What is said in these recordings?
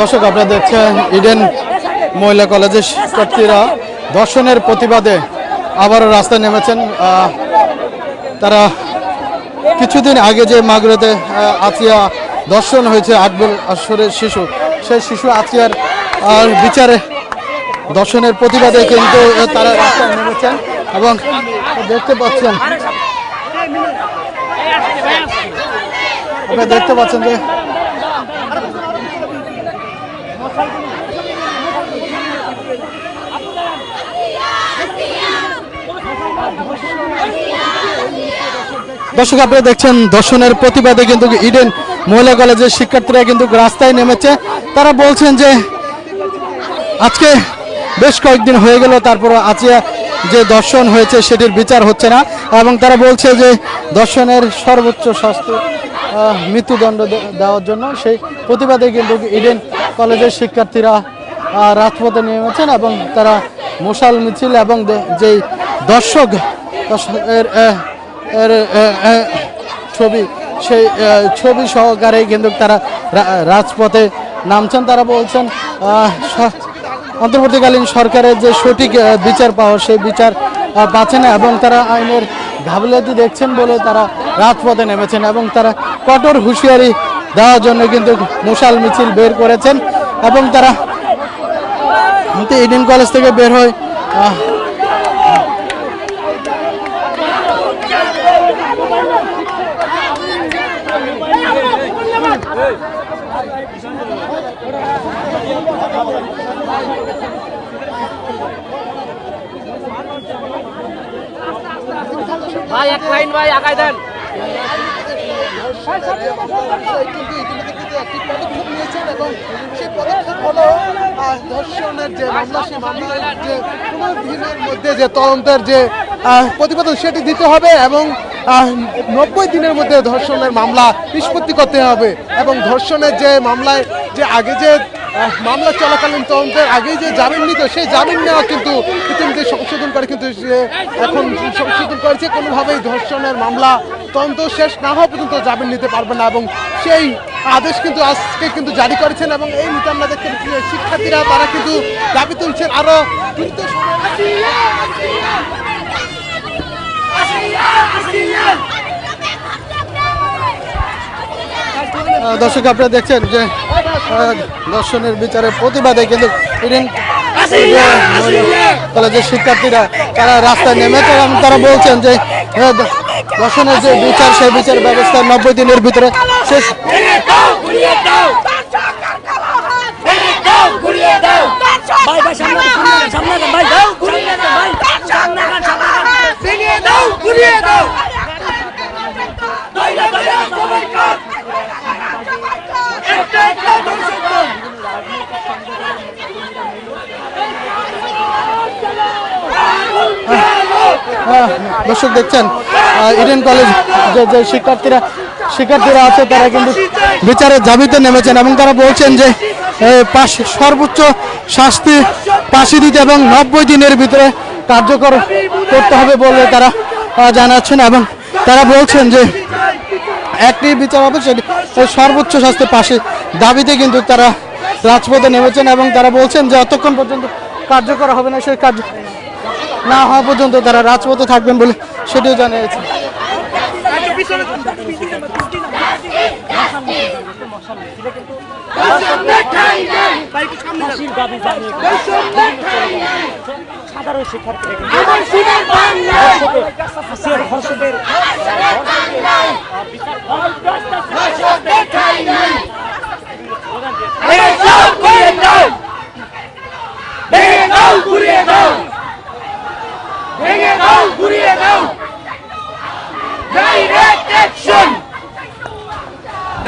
দর্শক, আপনারা দেখছেন ইডেন মহিলা কলেজের শিক্ষার্থীরা দর্শনের প্রতিবাদে আবারও রাস্তায় নেমেছেন। তারা কিছুদিন আগে যে মাগুরাতে আচিয়া দর্শন হয়েছে আট বছরের শিশু, সেই শিশু আচিয়ার আর বিচারে দর্শনের প্রতিবাদে কিন্তু তারা রাস্তায় নেমেছেন এবং দেখতে পাচ্ছেন, আপনারা দেখতে পাচ্ছেন যে দর্শক, আপনারা দেখছেন দর্শনের প্রতিবাদে কিন্তু ইডেন মহিলা কলেজের শিক্ষার্থীরা কিন্তু রাস্তায় নেমেছে। তারা বলছেন যে, আজকে বেশ কয়েকদিন হয়ে গেল তারপর আজকে যে দর্শন হয়েছে সেটির বিচার হচ্ছে না। এবং তারা বলছে যে দর্শনের সর্বোচ্চ শাস্তি মৃত্যুদণ্ড দেওয়ার জন্য সেই প্রতিবাদে কিন্তু ইডেন কলেজের শিক্ষার্থীরা রাজপথে নেমেছেন এবং তারা মশাল মিছিল এবং যেই দর্শক, দর্শকের এর ছবি, সেই ছবি সহকারে কিন্তু তারা রাজপথে নামছেন। তারা বলছেন অন্তর্বর্তীকালীন সরকারের যে সঠিক বিচার পাওয়া, সেই বিচার পাচ্ছে না এবং তারা আইনের ঘাবলাতি দেখছেন বলে তারা রাজপথে নেমেছেন এবং তারা কঠোর হুঁশিয়ারি দেওয়ার জন্য কিন্তু মশাল মিছিল বের করেছেন এবং তারা ইডেন কলেজ থেকে বের হয় ভাই, এক লাইন ভাই, আগায় দেন। ধর্ষণের যে মামলা সেই মামলার যে মধ্যে যে তদন্তের যে প্রতিবেদন সেটি দিতে হবে এবং নব্বই দিনের মধ্যে ধর্ষণের মামলা নিষ্পত্তি করতে হবে এবং ধর্ষণের যে মামলায় যে আগে যে মামলা চলাকালীন তদন্তের আগে যে জামিন নিত সেই জামিন নেওয়া কিন্তু ইতিমধ্যে সংশোধন করে, কিন্তু এখন সংশোধন করেছে। কোনোভাবেই ধর্ষণের মামলা তদন্ত শেষ না হওয়া পর্যন্ত জামিন নিতে পারবে না এবং সেই আদেশ কিন্তু আজকে কিন্তু জারি করেছেন এবং এই নিতে আমরা দেখতে শিক্ষার্থীরা, তারা কিন্তু দাবি তুলছেন আরও দ্রুত দর্শক আপনারা দেখছেন যে দর্শনের বিচারে প্রতিবাদে কিন্তু কলেজের শিক্ষার্থীরা, তারা রাস্তায় নেমে তারা বলছেন যে দর্শনের যে বিচার, সেই বিচার ব্যবস্থা নব্বই দিনের ভিতরে শেষ। ভাই ভাই সামনে আগান, সামনে আগান, সামনে আগান, ভাই সামনে আগান, ভাই সামনে আগান, সামনে আগান। ভেঙে দাও ঘুরিয়ে দাও দইলা দইলা সবাই কাট একটা একটা দর্শক দাও। আহ, দর্শক দেখছেন ইডেন কলেজ যে যে শিক্ষার্থীরা শিক্ষার্থীরা আছে, তারা কিন্তু বিচারের দাবিতে নেমেছেন এবং তারা বলছেন যে পাশ- সর্বোচ্চ শাস্তি ফাঁসি দিতে এবং নব্বই দিনের ভিতরে কার্যকর করতে হবে বলে তারা জানাচ্ছেন এবং তারা বলছেন যে, একটি বিচার হবে সেটি সর্বোচ্চ শাস্তি পাশে দাবিতে কিন্তু তারা রাজপথে নেমেছেন এবং তারা বলছেন যে অতক্ষণ পর্যন্ত কার্যকর হবে না সেই কার্য না হওয়া পর্যন্ত তারা রাজপথে থাকবেন বলে সেটিও জানিয়েছে। সাধারণ ভেঙে দাও ঘুরিয়ে দাও। ডাইরেক্ট অ্যাকশন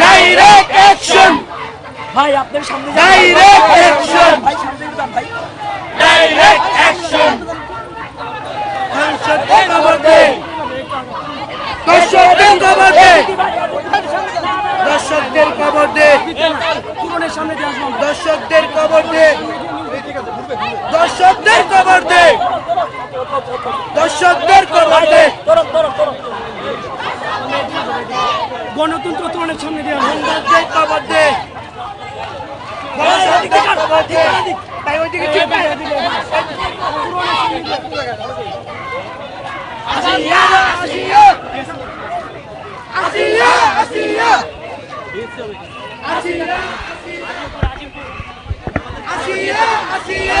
ডাইরেক্ট অ্যাকশন ভাই আপনার সামনে ডাইরেক্ট অ্যাকশন ভাই সামনে যান ভাই। ডাইরেক্ট অ্যাকশন দর্শকদের খবর দে দর্শকদের খবর দে। দর্শকদের খবর দে দর্শকদের খবর দে। দর্শকদের খবর দে দর্শকদের খবর দে গণতন্ত্র ত্রণের সামনে দিয়ে খবর দে খবর ভাই ওইদিকে ঠিক ভাই আসিয়া আসিয়া আসিয়া আসিয়া আসিয়া আসিয়া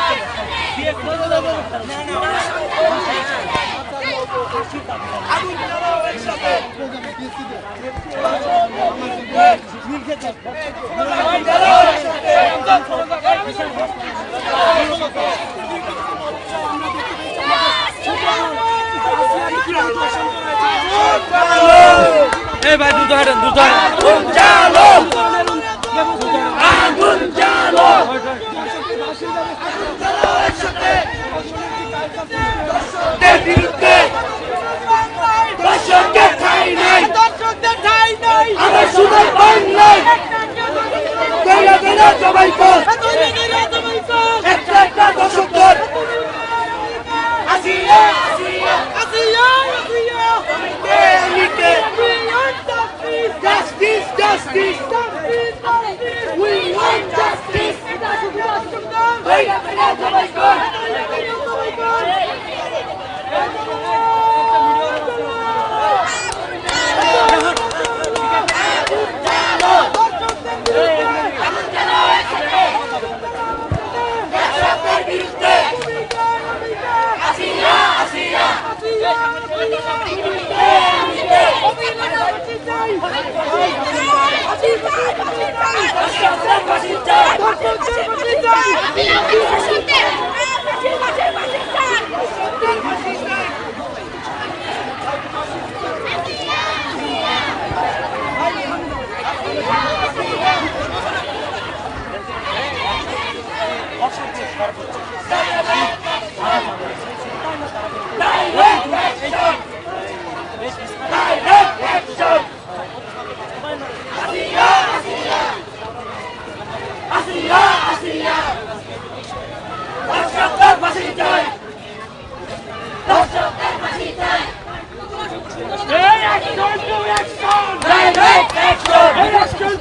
এই ভাই দুটো হাঁটেন দুটো আগুন আগুন জ্বালো দর্শকদের বিরুদ্ধে দর্শকদের ঠাই নাই। দর্শকদের ঠাই নাই। আমার সবাই কর একটা একটা দর্শকদের আসিয়া আসিয়া কে নিতে justice justice we want justice দৈরা দৈরা সবাই কর দর্শকদের বিরুদ্ধে আসিয়া আসিয়া দর্শকদের ফাঁসি চাই Direct action! Direct action! আসিয়া আসিয়া আসিয়া আসিয়া দর্শকদের ফাঁসি চাই দর্শকদের ফাঁসি চাই Action to action! Direct action!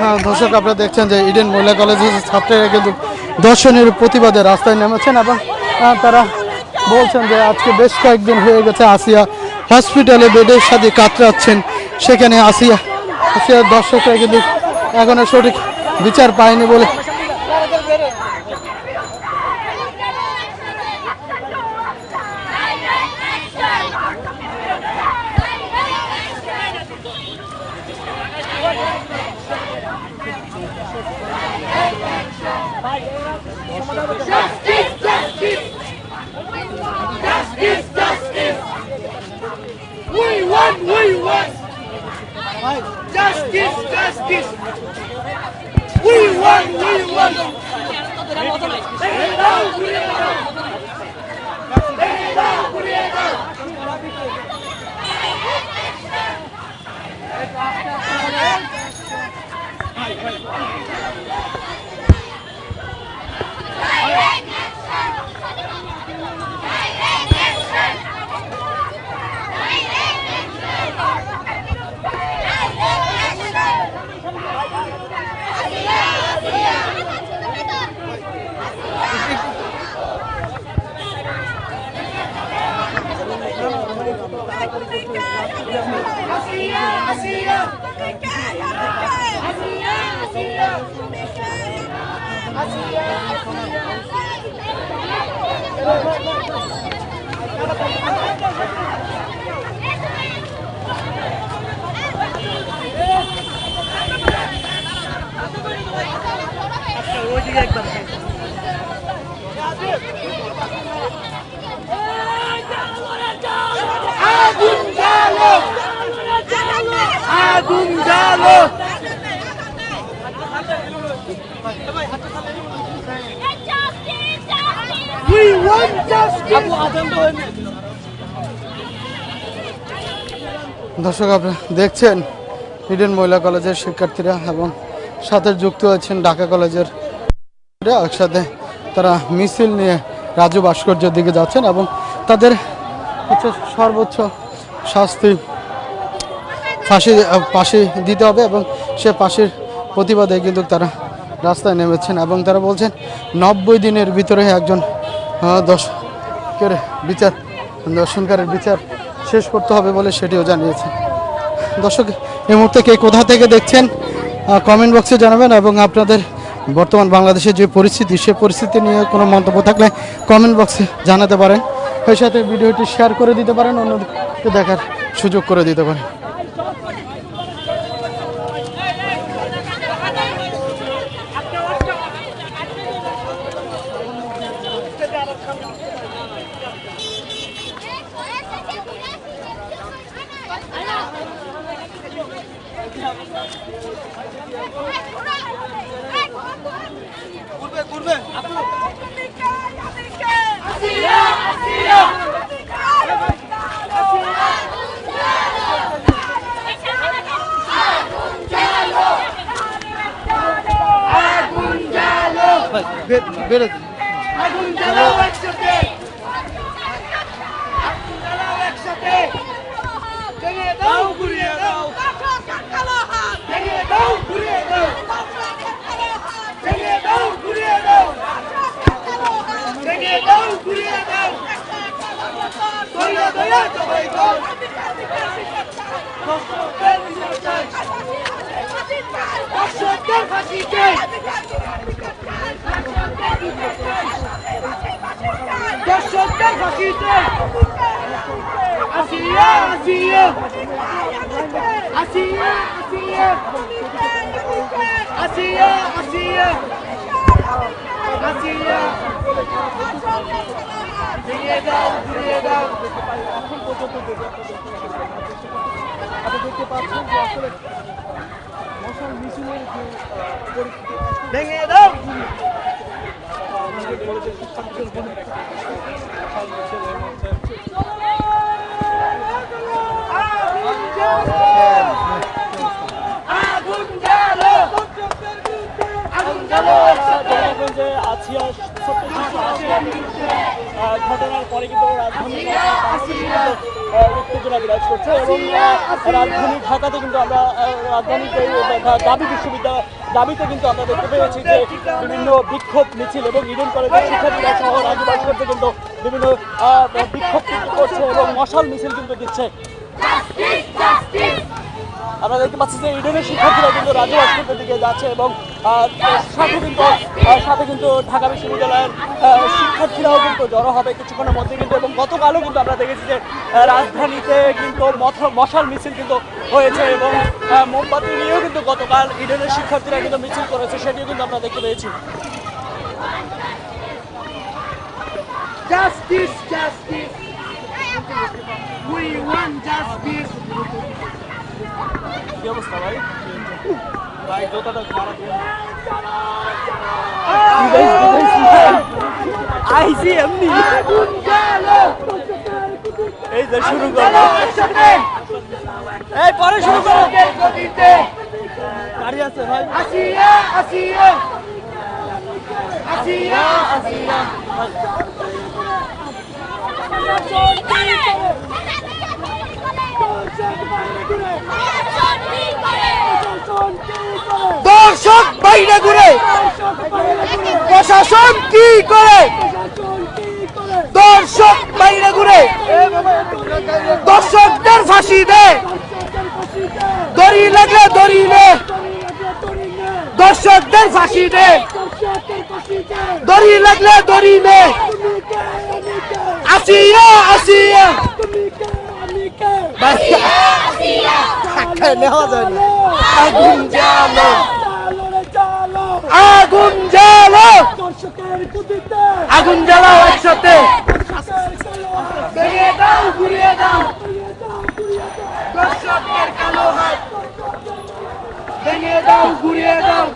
হ্যাঁ দর্শক, আপনারা দেখছেন যে ইডেন মহিলা কলেজের ছাত্রীরা কিন্তু দর্শনের প্রতিবাদে রাস্তায় নেমেছেন এবং তারা বলছেন যে আজকে বেশ কয়েকদিন হয়ে গেছে আসিয়া হসপিটালে বেডের সাথে কাতরাচ্ছেন। সেখানে আসিয়া আসিয়ার দর্শকরা কিন্তু এখনও সঠিক বিচার পায়নি বলে Justice, justice! Justice, justice! We want, we want! Justice, justice! We won, we won. Thank it down! আগুন জ্বালো আগুন জ্বালো We want justice. দর্শক আপনারা দেখছেন ইডেন মহিলা কলেজের শিক্ষার্থীরা এবং সাথে যুক্ত আছেন ঢাকা কলেজের একসাথে তারা মিছিল নিয়ে রাজু ভাস্কর্যের দিকে যাচ্ছেন এবং তাদের হচ্ছে সর্বোচ্চ শাস্তি ফাঁসি ফাঁসি দিতে হবে এবং সে ফাঁসির প্রতিবাদে কিন্তু তারা রাস্তায় নেমেছেন এবং তারা বলছেন নব্বই দিনের ভিতরে একজন আহ, দর্শকের বিচার, দর্শনকারের বিচার শেষ করতে হবে বলে সেটিও জানিয়েছে। দর্শক, এই মুহূর্তে কে কোথা থেকে দেখছেন কমেন্ট বক্সে জানাবেন এবং আপনাদের বর্তমান বাংলাদেশের যে পরিস্থিতি, সে পরিস্থিতি নিয়ে কোনো মন্তব্য থাকলে কমেন্ট বক্সে জানাতে পারেন। সেই সাথে ভিডিওটি শেয়ার করে দিতে পারেন অন্যদেরকে দেখার সুযোগ করে দিতে পারেন। আগুন জ্বালাও একসাথে আগুন জ্বালাও একসাথে ভেঙে দাও ঘুরিয়ে দাও ভেঙে দাও ঘুরিয়ে দাও ভেঙে দাও ঘুরিয়ে দাও ভেঙে দাও ঘুরিয়ে দাও দয়া দয়া সবাই দাও দর্শকদের বিচার দর্শকদের ফাঁসি চাই দর্শকদের ফাঁসি চাই আসিয়া আসিয়া আসিয়া আসিয়া আসিয়া আসিয়া আসিয়া ঘুরিয়ে দাও ঘুরিয়ে দাও ভেঙে দাও আগুন জ্বালো আগুন জ্বালো আগুন জ্বালো যে আছিয়া ছোট্ট শিশু আছিয়ার আহ, ঘটনার পরে কিন্তু রাজধানী উত্তেজনা বিরাজ করছে এবং রাজধানী ঢাকাতে কিন্তু আমরা রাজধানীতে দাবি বিশ্ববিদ্যালয় দাবিতে কিন্তু আমরা দেখতে পেয়েছি যে বিভিন্ন বিক্ষোভ মিছিল এবং ইডেন কলেজের শিক্ষার্থীরা সহ রাজ্যবাসীদের কিন্তু বিভিন্ন বিক্ষোভ কিন্তু করছে এবং মশাল মিছিল কিন্তু দিচ্ছে। আমরা দেখতে পাচ্ছি যে ইডেনের শিক্ষার্থীরা কিন্তু রাজ্যবাসীদের দিকে যাচ্ছে এবং সাথে কিন্তু সাথে কিন্তু ঢাকা বিশ্ববিদ্যালয়ের শিক্ষার্থীরাও কিন্তু জড়ো হবে কিছুক্ষণের মধ্যে কিন্তু এবং গতকালও কিন্তু আমরা দেখেছি যে রাজধানীতে কিন্তু মশাল মিছিল কিন্তু হয়েছে এবং মোমবাতি নিয়েও কিন্তু গতকাল ইডেনের শিক্ষার্থীরা কিন্তু মিছিল করেছে সেটিও কিন্তু আমরা দেখতে পেয়েছি Justice, justice. We want justice. কি অবস্থা ভাই আইসি এমনি। এই যে শুরু একসাথে এই পরে শুরু করো। গাড়ি আছে ভাই। আসিয়া আসিয়া আসিয়া আসিয়া। দর্শক বাইরে ঘুরে প্রশাসন কি করে? দর্শক বাইরে ঘুরে দর্শকদের ফাঁসি দে। দড়ি লাগলে দড়ি নে। দর্শকদের ফাঁসি দে। দড়ি লাগলে দড়ি নে। আসিয়া আসিয়া। আগুন জ্বালো আগুন জ্বালো। আগুন জ্বালাও একসাথে। ভেঙে দাও ঘুরিয়ে দাও। দাও ঘুরিয়ে দাও।